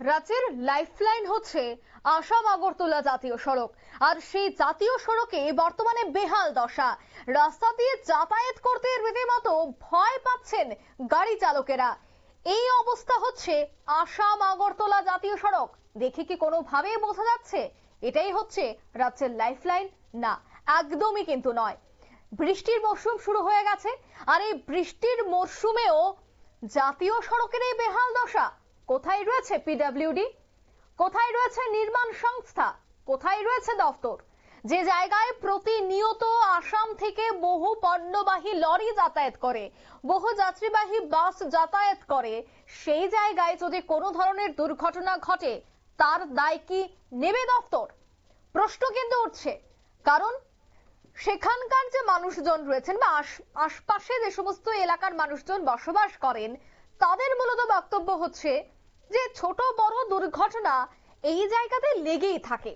রাজ্যের লাইফলাইন হচ্ছে আসাম আগরতলা জাতীয় সড়ক। আর সেই জাতীয় সড়কে বর্তমানে বেহাল দশা। রাস্তা দিয়ে যাতায়াত করতে রীতিমতো ভয় পাচ্ছেন গাড়ি চালকেরা। এই অবস্থা হচ্ছে আসাম আগরতলা জাতীয় সড়ক। দেখে কি কোনোভাবেই বোঝা যাচ্ছে? এটাই হচ্ছে রাজ্যের লাইফলাইন? না, একদমই কিন্তু নয়। বৃষ্টির মরশুম শুরু হয়ে গেছে। আর এই বৃষ্টির মরশুমেও জাতীয় সড়কের এই বেহাল দশা। কোথায় রয়েছে পিডব্লিউডি কোথায় রয়েছে নির্মাণ সংস্থা? কোথায় রয়েছে দফতর? যে জায়গায় প্রতিনিয়ত আসাম থেকে বহু পণ্যবাহী লরি যাতায়াত করে, বহু যাত্রীবাহী বাস যাতায়াত করে, সেই জায়গায় যদি কোনো ধরনের দুর্ঘটনা ঘটে, তার দায় কি নেবে দফতর? প্রশ্ন কিন্তু উঠছে, কারণ সেখানকার যে মানুষজন রয়েছেন বা আশ- আশপাশে যে সমস্ত এলাকার মানুষজন বসবাস করেন তাদের মূলত বক্তব্য হচ্ছে যে ছোট বড় দুর্ঘটনা এই জায়গাতে লেগেই থাকে।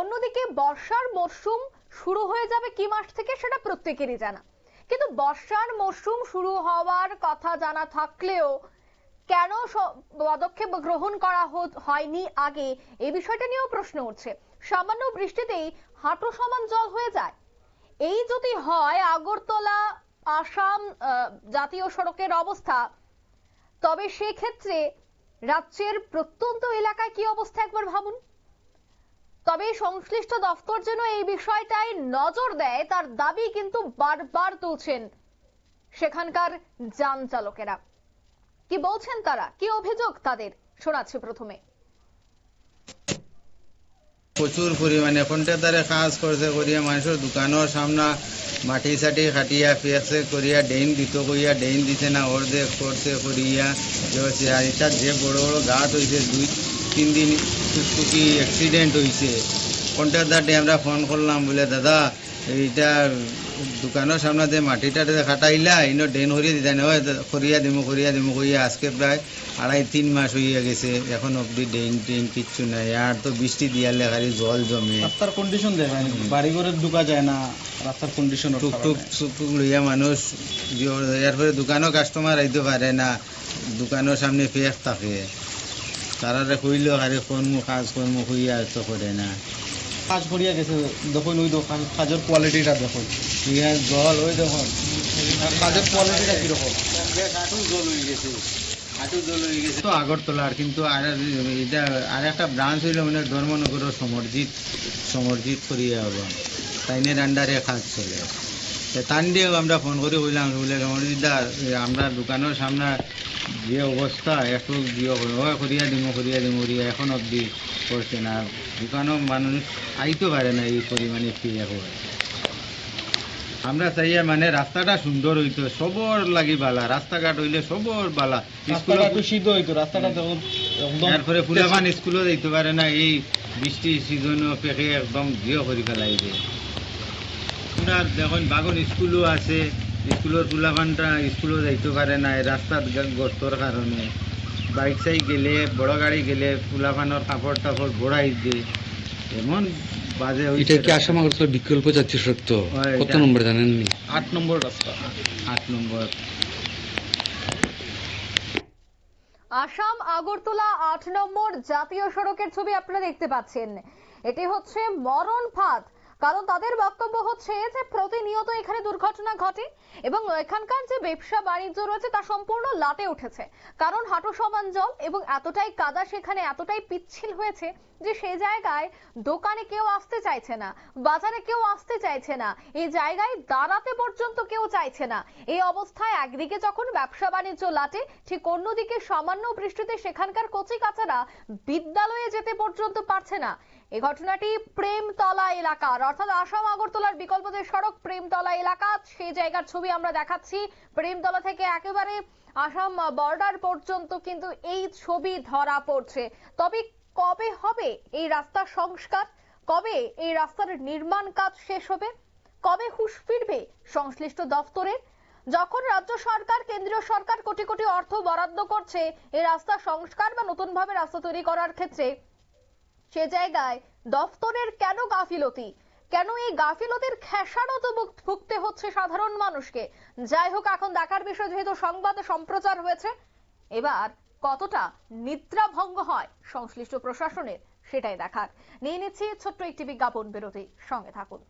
অন্যদিকে বর্ষার মরশুম শুরু হয়ে যাবে কি মাস থেকে সেটা প্রত্যেকেরই জানা। কিন্তু বর্ষার মরশুম শুরু হওয়ার কথা জানা থাকলেও কেন পদক্ষেপ গ্রহণ করা হয়নি আগে এই বিষয়টা নিয়েও প্রশ্ন উঠছে। সামান্য বৃষ্টিতেই হাঁটু সমান জল হয়ে যায়। এই যদি হয় আগরতলা, আসাম জাতীয় সড়কের অবস্থা তবে সেক্ষেত্রে রাজ্যের প্রত্যন্ত এলাকায় কি অবস্থা একবার ভাবুন। তবে সংশ্লিষ্ট দফতর যেন এই বিষয়টায় নজর দেয়, তার দাবি কিন্তু বারবার তুলছেন সেখানকার যান চালকেরা। কি বলছেন তারা? কি অভিযোগ তাদের? শোনাচ্ছি প্রথমে। প্রচুর পরিমাণে। কন্ট্রাক্টারে কাজ করছে করিয়া মানুষের দোকানের সামনা, মাটি সাটি খাটিয়া পেয়েছে করিয়া ডেইন দিত করিয়া ডেইন দিছে না, অর্ধেক করছে করিয়া। এটা যে বড় বড় গাছ হয়েছে দুই, তিন দিন টুকটুকি অ্যাক্সিডেন্ট হয়েছে কন্ট্রাক্টারটি আমরা ফোন করলাম, বলে, দাদা এইটা দোকানের সামনে যে মাটিটা খাটাইলা ইনো ডেন হরিয়া দিতা না করিয়া দিমু করিয়া দিমু করিয়া আজকে প্রায় আড়াই তিন মাস হইয়া গেছে। এখন অবধি ডেইন টেইন কিচ্ছু নাই। আর তো বৃষ্টি দিয়ালে খালি জল জমে। রাস্তার কন্ডিশন দেখায় বাড়ি ঘরে ঢুকা যায় না রাস্তার কন্ডিশন টুকটুক টুকটুক লইয়া মানুষ যে- এরপরে দোকানও কাস্টমার আইতে পারে না দোকানের সামনে ফেক থাকে। তারারে কইলেও আরে কোন কাজ কোন মু হইয়া তো করে না। কাজ করিয়া গেছে, দেখুন ওই দোকান, কাজের কোয়ালিটিটা দেখুন। ইয়া জল ওই দেখুন কাজের কোয়ালিটিটা কীরকম? হাঁটু জল হয়ে গেছে জল হয়ে গেছে তো আগরতলার কিন্তু আর এটা, আর একটা ব্রাঞ্চ হইল মানে ধর্মনগর সমরজিৎ সমরজিৎ করিয়া হলো তাইনের আন্ডারে কাজ চলে। তান দিয়েও আমরা ফোন করে বললাম, বলে সমরজিৎ দা আমরা দোকানের সামনে যে অবস্থা জিও হয় করিয়া দিমু করিয়া দিমু, করিয়া এখন অবধি করছে না। দোকানও মানুষ আইতে পারে না এই পরিমাণে ফিরে এখন আমরা চাইয়া মানে রাস্তাটা সুন্দর হইতো সবর লাগি বালা রাস্তাঘাট হইলে সবর বালা। রাস্তাটা স্কুলে একটু সিদ্ধ হইতো রাস্তাটা দেখুন একদম এরপরে ফুলাফান স্কুলে যাইতে পারে না এই বৃষ্টি সিজনও পেকে একদম জিও করে ফেলাই দেয় আমরা দেখুন বাগন স্কুলও আছে স্কুলের ফুলাফানটা স্কুলও যাইতে পারে না রাস্তার গর্তর কারণে। বাইক সাইক গেলে বড় গাড়ি গেলে ফুলাফানোর কাপড় টাপড় বড়াই দিয়ে এমন বাজে এটা কি আসাম আগরতলা বিকল্প তো? হয়, কত নম্বর জানেননি আট নম্বর রাস্তা। আট নম্বর। আসাম আগরতলা আট নম্বর জাতীয় সড়কের ছবি আপনারা দেখতে পাচ্ছেন। এটি হচ্ছে মরণ ফাঁদ। কারণ তাদের বক্তব্য হচ্ছে যে প্রতিনিয়ত এখানে দুর্ঘটনা ঘটে এবং এখানকার যে ব্যবসা বাণিজ্য রয়েছে তা সম্পূর্ণ লাটে উঠেছে। কারণ হাঁটু সমান জল এবং এতটাই কাদা সেখানে এতটাই পিচ্ছিল হয়েছে যে সে জায়গায় দোকানে কেউ আসতে চাইছে না, বাজারে কেউ আসতে চাইছে না, এই জায়গায় দাঁড়াতে পর্যন্ত কেউ চাইছে না। এই অবস্থায় একদিকে যখন ব্যবসা বাণিজ্য লাটে, ঠিক অন্যদিকে সামান্য বৃষ্টিতে সেখানকার কচি কাচারা বিদ্যালয়ে যেতে পর্যন্ত পারছে না। এই ঘটনাটি প্রেমতলা এলাকার, অর্থাৎ আসাম আগরতলার বিকল্প যে সড়ক প্রেমতলা এলাকা, সেই জায়গার ছবি আমরা দেখাচ্ছি। প্রেমতলা থেকে একেবারে আসাম বর্ডার পর্যন্ত কিন্তু এই ছবি ধরা পড়ছে। তবে কবে হবে এই রাস্তার সংস্কার? কবে এই রাস্তার নির্মাণ কাজ শেষ হবে? কবে হুঁশ ফিরবে সংশ্লিষ্ট দফতরের? যখন রাজ্য সরকার, কেন্দ্রীয় সরকার কোটি কোটি অর্থ বরাদ্দ করছে, এই রাস্তা সংস্কার বা নতুনভাবে রাস্তা তৈরি করার ক্ষেত্রে সে জায়গায় দফতরের কেন গাফিলতি? কেন এই গাফিলতির খেসারত ভুগ- ভুগতে হচ্ছে সাধারণ মানুষকে? যাই হোক, এখন দেখার বিষয় যেহেতু সংবাদ সম্প্রচার হয়েছে, এবার কতটা নিদ্রাভঙ্গ হয় সংশ্লিষ্ট প্রশাসনের সেটাই দেখার। নিয়ে নিচ্ছি ছোট্ট একটি বিজ্ঞাপন বিরতি। সঙ্গে থাকুন।